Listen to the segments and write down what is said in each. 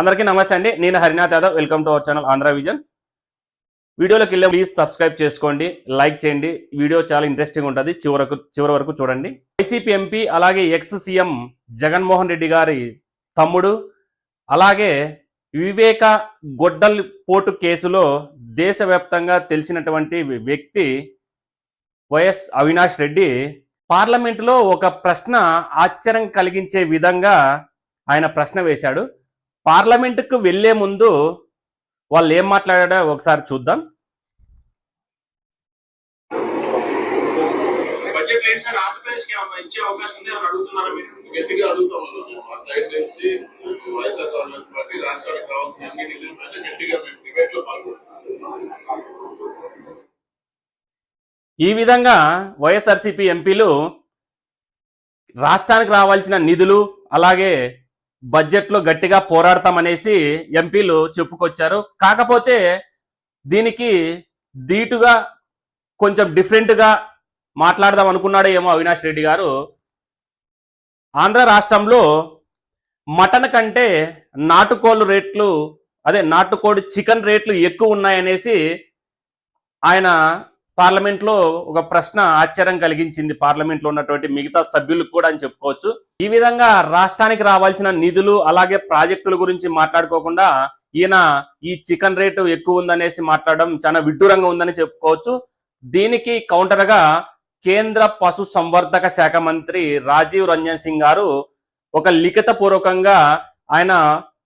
అందరికీ నమస్తే అండి. నేను Harinath Yadav. Welcome to our channel Andhra vision. వీడియోలోకి వెళ్ళే ప్లీజ్ సబ్స్క్రైబ్ చేసుకోండి లైక్ చేయండి. వీడియో చాలా ఇంట్రెస్టింగ్ ఉంటుంది. చివరకు చివరి వరకు చూడండి. వైసీపీ ఎంపీ అలాగే ఎక్స్ సీఎం జగన్మోహన్ రెడ్డి గారి తమ్ముడు అలాగే వివేక గొడ్డల్ పోటు కేసులో దేశవ్యాప్తంగా తెలిసినటువంటి వ్యక్తి వైఎస్ అవినాష్ రెడ్డి పార్లమెంటులో ఒక ప్రశ్న ఆశ్చర్యం కలిగించే విధంగా ఆయన ప్రశ్న వేశాడు. పార్లమెంటుకు వెళ్ళే ముందు వాళ్ళు ఏం మాట్లాడాడో ఒకసారి చూద్దాం. బడ్జెట్ లేని సార్ ఆంధ్రప్రదేశ్కి ఏమన్నా ఇచ్చే అవకాశం ఉంది? అని అడుగుతున్నారా మీరు? గట్టిగా అడుగుతా ఉన్నాము మా సైడ్ నుంచి వైఎస్ఆర్ కాంగ్రెస్ పార్టీ రాష్ట్రానికి కావాల్సిన అన్ని నిధుల మీద గట్టిగా మేము డిబేట్లో పాల్గొంటున్నాం ఈ విధంగా వైఎస్ఆర్సీపీ ఎంపీలు రాష్ట్రానికి రావాల్సిన నిధులు అలాగే బడ్జెట్లో గట్టిగా పోరాడతామనేసి ఎంపీలు చెప్పుకొచ్చారు. కాకపోతే దీనికి దీటుగా కొంచెం డిఫరెంట్గా మాట్లాడదాం అనుకున్నాడు ఏమో అవినాష్ రెడ్డి గారు. ఆంధ్ర రాష్ట్రంలో మటన్ కంటే నాటుకోళ్ళు రేట్లు అదే నాటుకోడి చికెన్ రేట్లు ఎక్కువ ఉన్నాయనేసి ఆయన పార్లమెంట్లో ఒక ప్రశ్న ఆశ్చర్యం కలిగించింది. పార్లమెంట్లో ఉన్నటువంటి మిగతా సభ్యులకు కూడా అని చెప్పుకోవచ్చు. ఈ విధంగా రాష్ట్రానికి రావాల్సిన నిధులు అలాగే ప్రాజెక్టుల గురించి మాట్లాడుకోకుండా ఈయన ఈ చికెన్ రేటు ఎక్కువ ఉందనేసి మాట్లాడడం చాలా విడ్డూరంగా ఉందని చెప్పుకోవచ్చు. దీనికి కౌంటర్గా కేంద్ర పశు సంవర్ధక శాఖ మంత్రి రాజీవ్ రంజన్ సింగ్ గారు ఒక లిఖిత పూర్వకంగా ఆయన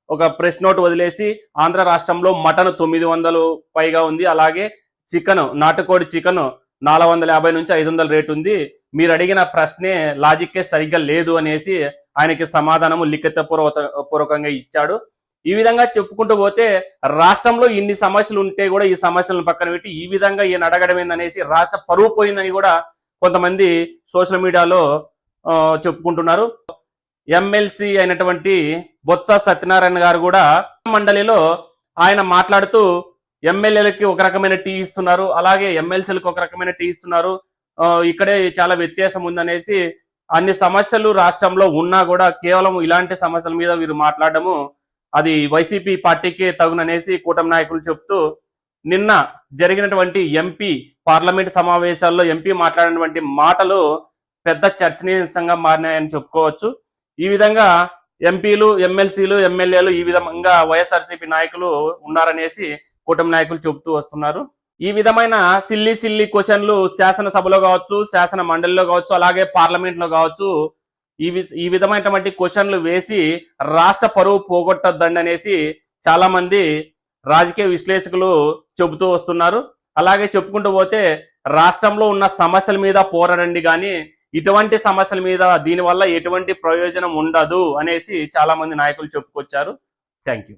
ఒక ప్రెస్ నోట్ వదిలేసి ఆంధ్ర రాష్ట్రంలో మటన్ తొమ్మిది వందలు పైగా ఉంది. అలాగే చికెన్ నాటుకోడి చికెన్ నాలుగు వందల యాభై నుంచి ఐదు వందల రేటు ఉంది. మీరు అడిగిన ప్రశ్నే లాజిక్కే సరిగ్గా లేదు అనేసి ఆయనకి సమాధానము లిఖిత పూర్వక పూర్వకంగా ఇచ్చాడు. ఈ విధంగా చెప్పుకుంటూ పోతే రాష్ట్రంలో ఇన్ని సమస్యలు ఉంటే కూడా ఈ సమస్యలను పక్కన పెట్టి ఈ విధంగా ఈయన అడగడం ఏందనేసి రాష్ట్ర పరువు పోయిందని కూడా కొంతమంది సోషల్ మీడియాలో ఆ, చెప్పుకుంటున్నారు. ఎమ్మెల్సీ అయినటువంటి బొత్స సత్యనారాయణ గారు కూడా మండలిలో ఆయన మాట్లాడుతూ ఎమ్మెల్యేలకి ఒక రకమైన టీ ఇస్తున్నారు. అలాగే ఎమ్మెల్సీలకు ఒక రకమైన టీ ఇస్తున్నారు. ఇక్కడే చాలా వ్యత్యాసం ఉందనేసి అన్ని సమస్యలు రాష్ట్రంలో ఉన్నా కూడా కేవలం ఇలాంటి సమస్యల మీద వీరు మాట్లాడము అది వైసీపీ పార్టీకే తగుననేసి కూటమి నాయకులు చెప్తూ నిన్న జరిగినటువంటి ఎంపీ పార్లమెంట్ సమావేశాల్లో ఎంపీ మాట్లాడినటువంటి మాటలు పెద్ద చర్చనీయాంశంగా మారినాయని చెప్పుకోవచ్చు. ఈ విధంగా ఎంపీలు ఎమ్మెల్సీలు ఎమ్మెల్యేలు ఈ విధంగా వైఎస్ఆర్సీపీ నాయకులు ఉన్నారనేసి కూటమి నాయకులు చెబుతూ వస్తున్నారు. ఈ విధమైన సిల్లి సిల్లి క్వశ్చన్లు శాసనసభలో కావచ్చు శాసన మండలిలో కావచ్చు అలాగే పార్లమెంట్లో కావచ్చు ఈ ఈ విధమైనటువంటి క్వశ్చన్లు వేసి రాష్ట్ర పరువు పోగొట్టద్దండి అనేసి చాలా మంది రాజకీయ విశ్లేషకులు చెబుతూ వస్తున్నారు. అలాగే చెప్పుకుంటూ పోతే రాష్ట్రంలో ఉన్న సమస్యల మీద పోరాడండి కానీ ఇటువంటి సమస్యల మీద దీనివల్ల ఎటువంటి ప్రయోజనం ఉండదు అనేసి చాలా మంది నాయకులు చెప్పుకొచ్చారు. Thank you.